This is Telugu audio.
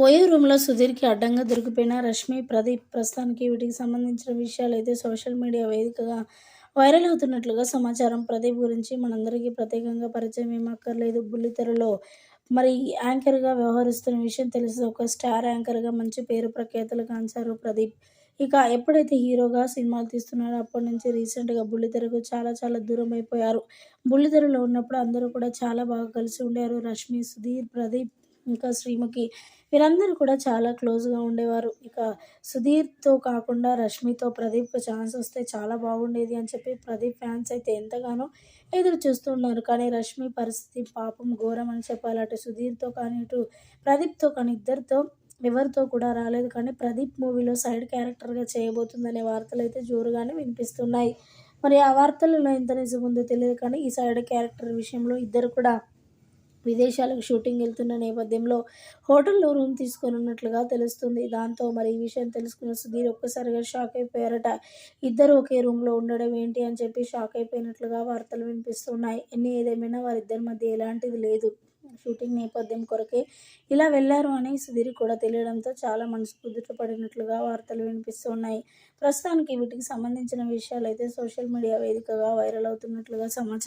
పోయే రూమ్లో సుధీర్కి అడ్డంగా దొరికిపోయిన రష్మి ప్రదీప్ ప్రస్తుతానికి వీటికి సంబంధించిన విషయాలు అయితే సోషల్ మీడియా వేదికగా వైరల్ అవుతున్నట్లుగా సమాచారం. ప్రదీప్ గురించి మనందరికీ ప్రత్యేకంగా పరిచయం ఏమక్కర్లేదు. అక్కర్లేదు బుల్లితెరలో మరి యాంకర్గా వ్యవహరిస్తున్న విషయం తెలిసి. ఒక స్టార్ యాంకర్గా మంచి పేరు ప్రఖ్యాతులు కాంచారు ప్రదీప్. ఇక ఎప్పుడైతే హీరోగా సినిమాలు తీస్తున్నాడో అప్పటి నుంచి రీసెంట్గా బుల్లితెరకు చాలా చాలా దూరం అయిపోయారు. బుల్లితెరలో ఉన్నప్పుడు అందరూ కూడా చాలా బాగా కలిసి ఉండారు రష్మి సుధీర్ ప్రదీప్ ఇంకా శ్రీముఖి. వీరందరూ కూడా చాలా క్లోజ్గా ఉండేవారు. ఇక సుధీర్తో కాకుండా రష్మితో ప్రదీప్కి ఛాన్స్ వస్తే చాలా బాగుండేది అని చెప్పి ప్రదీప్ ఫ్యాన్స్ అయితే ఎంతగానో ఎదురు చూస్తున్నారు కానీ రష్మి పరిస్థితి పాపం ఘోరం అని చెప్పాలి. అటు సుధీర్తో కానీ ఇటు ప్రదీప్తో కానీ ఇద్దరితో ఎవరితో కూడా రాలేదు. కానీ ప్రదీప్ మూవీలో సైడ్ క్యారెక్టర్గా చేయబోతుందనే వార్తలు అయితే జోరుగానే వినిపిస్తున్నాయి. మరి ఆ వార్తలలో ఎంత నిజం ఉందో తెలియదు. కానీ ఈ సైడ్ క్యారెక్టర్ విషయంలో ఇద్దరు కూడా విదేశాలకు షూటింగ్ వెళ్తున్న నేపథ్యంలో హోటల్లో రూమ్ తీసుకొని ఉన్నట్లుగా తెలుస్తుంది. దాంతో మరి ఈ విషయం తెలుసుకున్న సుధీర్ ఒక్కసారిగా షాక్ అయిపోయారట. ఇద్దరు ఒకే రూమ్లో ఉండడం ఏంటి అని చెప్పి షాక్ అయిపోయినట్లుగా వార్తలు వినిపిస్తున్నాయి. ఎన్ని ఏదేమైనా వారిద్దరి మధ్య ఎలాంటిది లేదు. షూటింగ్ నేపథ్యం కొరకే ఇలా వెళ్ళారు అని సుధీర్ కూడా తెలియడంతో చాలా మనసు కుదుటపడినట్లుగా వార్తలు వినిపిస్తున్నాయి. ప్రస్తుతానికి వీటికి సంబంధించిన విషయాలు అయితే సోషల్ మీడియా వేదికగా వైరల్ అవుతున్నట్లుగా సమాచారం